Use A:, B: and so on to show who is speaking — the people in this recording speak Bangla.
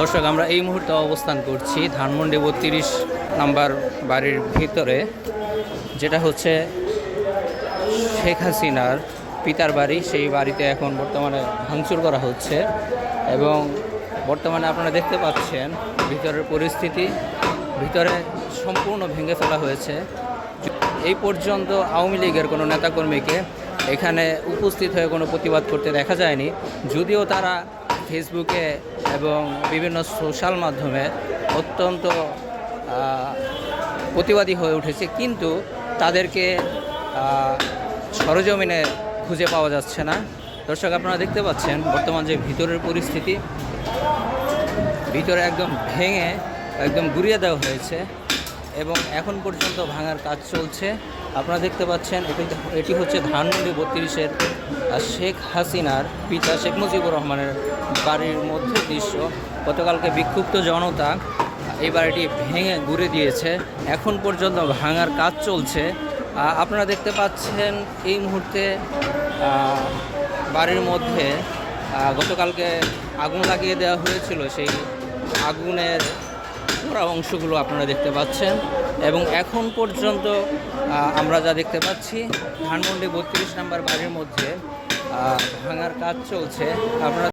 A: দর্শক, আমরা এই মুহূর্তে অবস্থান করছি ধানমন্ডি বত্রিশ নাম্বার বাড়ির ভিতরে, যেটা হচ্ছে শেখ হাসিনার পিতার বাড়ি। সেই বাড়িতে এখন বর্তমানে ভাঙচুর করা হচ্ছে এবং বর্তমানে আপনারা দেখতে পাচ্ছেন ভিতরের পরিস্থিতি। ভিতরে সম্পূর্ণ ভেঙে ফেলা হয়েছে। এই পর্যন্ত আওয়ামী লীগের কোনো নেতাকর্মীকে এখানে উপস্থিত হয়ে কোনো প্রতিবাদ করতে দেখা যায়নি। যদিও তারা ফেসবুকে এবং বিভিন্ন সোশ্যাল মাধ্যমে অত্যন্ত প্রতিবাদী হয়ে উঠেছে। কিন্তু তাদেরকে সরজমিনে খুঁজে পাওয়া যাচ্ছে না। দর্শক, আপনারা দেখতে পাচ্ছেন বর্তমান যে ভিতরের পরিস্থিতি। ভিতরে একদম ভেঙে, একদম গুড়িয়ে দেওয়া হয়েছে। এবং এখন পর্যন্ত ভাঙার কাজ চলছে। আপনারা দেখতে পাচ্ছেন, এটি এটি হচ্ছে ধানমন্ডি বত্রিশের শেখ হাসিনার পিতা, শেখ মুজিবুর রহমানের বাড়ির মধ্যে দৃশ্য। গতকালকে বিক্ষুব্ধ জনতা এই বাড়িটি ভেঙে ঘুরে দিয়েছে। এখন পর্যন্ত ভাঙার কাজ চলছে। আপনারা দেখতে পাচ্ছেন এই মুহূর্তে বাড়ির মধ্যে গতকালকে আগুন লাগিয়ে দেওয়া হয়েছিল। সেই আগুনের পুরো অংশগুলো আপনারা দেখতে পাচ্ছেন। এবং এখন পর্যন্ত আমরা যা দেখতে পাচ্ছি, ধানমন্ডি বত্রিশ নাম্বার বাড়ির মধ্যে ভাঙার কাজ চলছে। আপনারা